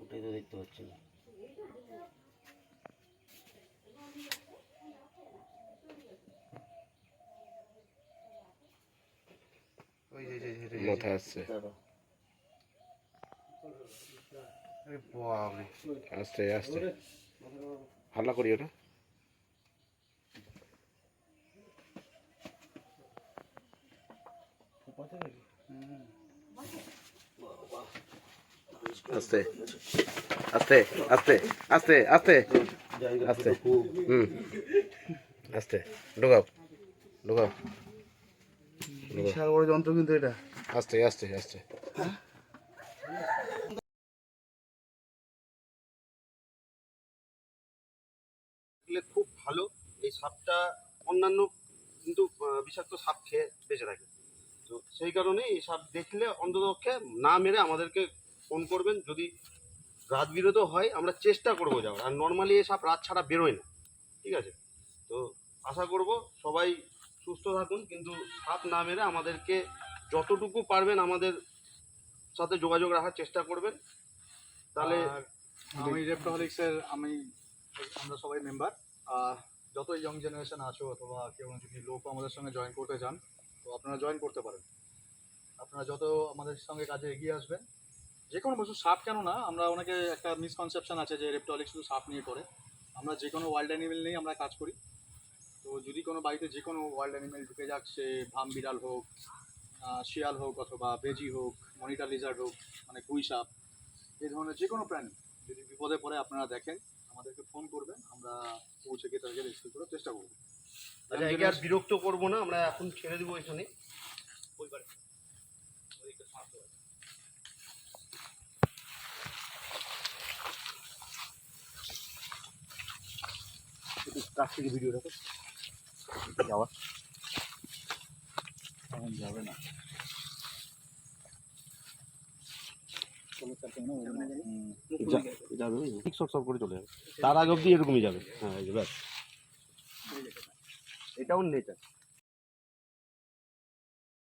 ওটাই তো দেখতে পাচ্ছি না। মাথায় আসছে। আস্তে আস্তে হাল্লা করি ওটা। আস্তে আস্তে আস্তে আস্তে আস্তে আস্তে হুম আস্তে ঢোকাও ঢোকাও বিশাল বড় যন্ত্র কিন্তু এটা। আস্তে আস্তে আস্তে। খুব ভালো এই সাপটা অন্যান্য কিন্তু বিষাক্ত সাপ খেয়ে বেঁচে থাকে। তো সেই কারণে এই সাপ দেখলে অন্ততপক্ষে না মেরে আমাদেরকে ফোন করবেন, যদি রাত বিরত হয়, আমরা চেষ্টা করব যাওয়ার। আর নর্মালি এই সাপ রাত ছাড়া বেরোয় না। ঠিক আছে? তো আশা করব সবাই সুস্থ থাকুন, কিন্তু সাপ না মেরে আমাদেরকে যতটুকু পারবেন আমাদের সাথে যোগাযোগ রাখার চেষ্টা করবেন। তাহলে আমি রেপ্টোহলিক্সের আমি আমরা সবাই মেম্বার আর যত ইয়ং জেনারেশন আছো অথবা কেউ যদি লোক আমাদের সঙ্গে জয়েন করতে চান, তো আপনারা জয়েন করতে পারেন। আপনারা যত আমাদের সঙ্গে কাজে এগিয়ে আসবেন যে কোনো বস্তু সাপ কেন না? আমরা অনেকে একটা মিসকনসেপশন আছে যে রেপ্টোহলিক্স শুধু সাপ নিয়ে করে আমরা যে কোনো ওয়াইল্ড অ্যানিমেল নিয়েই আমরা কাজ করি। তো যদি কোনো বাড়িতে যে কোনো ওয়াইল্ড অ্যানিমেল ঢুকে যাক সে ভাম বিড়াল হোক শিয়াল হোক অথবা বেজি হোক মনিটার লিজার্ড হোক মানে কুই সাপ এই ধরনের যে কোনো প্রাণী যদি বিপদে পড়ে আপনারা দেখেন আমাদেরকে ফোন করবেন আমরা পৌঁছে গিয়ে তাদেরকে রেস্কিউ করার চেষ্টা করব। আচ্ছা আর বিরক্ত করব না আমরা এখন ছেড়ে দেবো এখানে। কাছ থেকে ভিডিও রাখো যাওয়া। এখন যাবে না। যাবে ঠিক করে চলে যাবে। তার আগে অবধি এরকমই যাবে। হ্যাঁ ব্যাস। এটাও নেচার